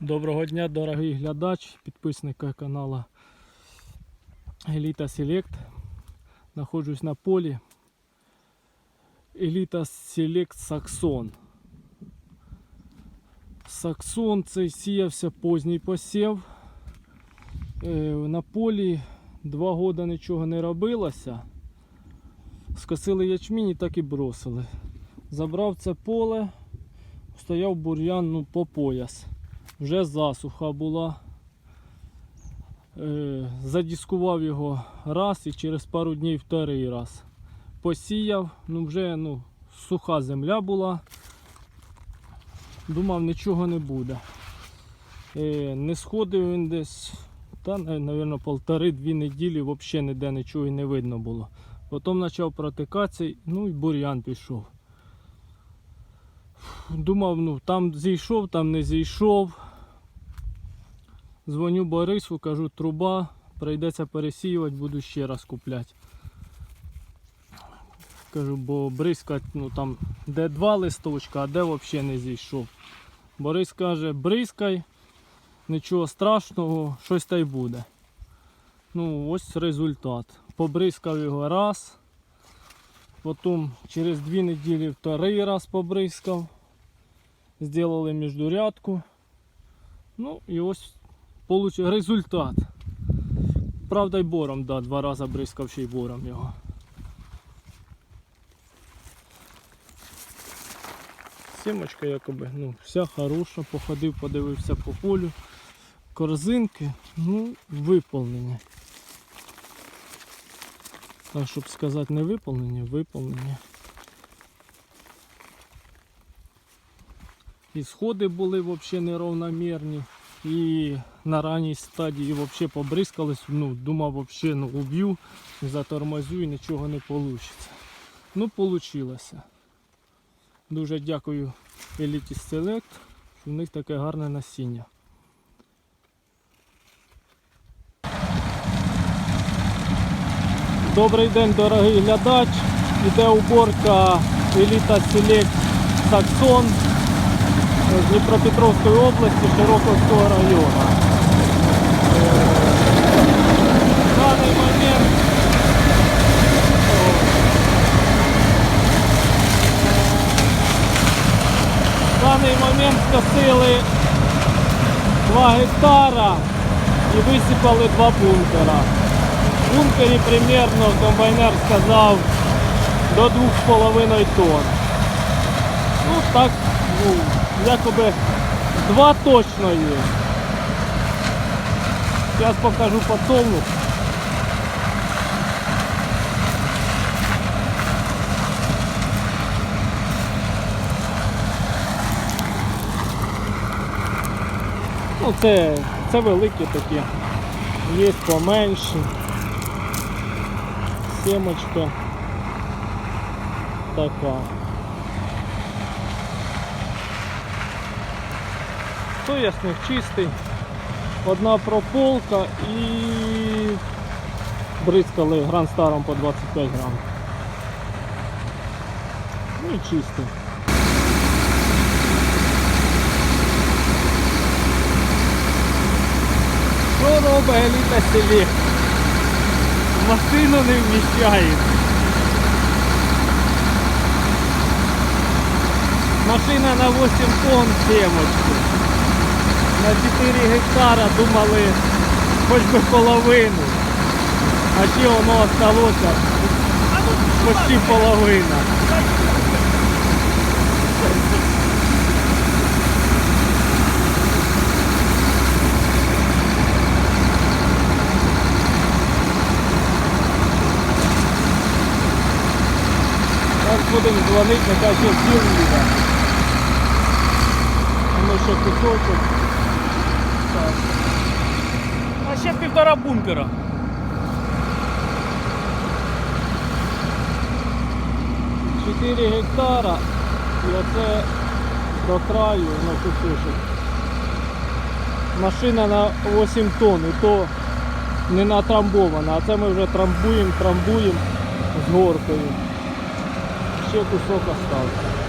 Доброго дня, дорогий глядач, підписника каналу Еліта Селект. Знаходжусь на полі. Еліта Селект Саксон. Саксон цей сіявся поздній посів. Е, На полі два роки нічого не робилося. Скосили ячмінь і так і бросили. Забрав це поле, стояв бур'ян ну, по пояс вже засуха була. Е, задіскував його раз і через пару днів вторий раз. Посіяв, ну вже ну, суха земля була. Думав, нічого не буде. Е, не сходив він десь, та, мабуть, полтори-дві неділі взагалі ніде нічого і не видно було. Потім почав протикатися, ну і бур'ян пішов. Думав, ну там зійшов, там не зійшов. Дзвоню Борису, кажу, труба, прийдеться пересіювати, буду ще раз купляти. Кажу, бо бризкать, ну там де два листочка, а де взагалі не зійшов. Борис каже, бризкай, нічого страшного, щось та й буде. Ну, ось результат. Побризкав його раз. Потім через дві неділі вторий раз побризкав. Зробили міждурядку. Ну і ось получив результат. Правда й бором, да, два рази бризкав ще й бором його. Сімочка якоби, ну, вся хороша, походив, подивився по полю. Корзинки, ну, виповнені. Так, щоб сказати не виповнені, виповнені. І сходи були взагалі неравномірні. І на ранній стадії взагалі побризкались, ну, думав взагалі ну, уб'ю, затормозю і нічого не вийде. Ну, вийшло. Дуже дякую Elitis Select, в них таке гарне насіння. Добрий день, дорогий глядач. Іде уборка Elita Select Saxon з Дніпропетровської області, Широковського району. Е, В даний момент в даний момент скосили 2 гектара і висипали два бункера. В бункері примерно комбайнер сказав до 2,5 тонн. Ну так, ну, якоби два точно є. Зараз покажу подсолнух. Ну це, це великі такі. Є поменші. Сімочка така. Соясник чистий. Одна прополка і бризкали гранстаром по 25 грам. Ну і чистий. Робить еліта селі? Машину не вміщає. Машина на 8 тонн семочки. На 4 гектара думали хоч би половину. А ще воно осталося почти половина. Будемо дзвонити, нехай ще сіл їде. Воно ще кусочок. Так. А ще півтора бункера. Чотири гектара і оце до краю на кусочок. Машина на 8 тонн, і то не натрамбована, а це ми вже трамбуємо, трамбуємо з горкою. tinha com o soco asfalto.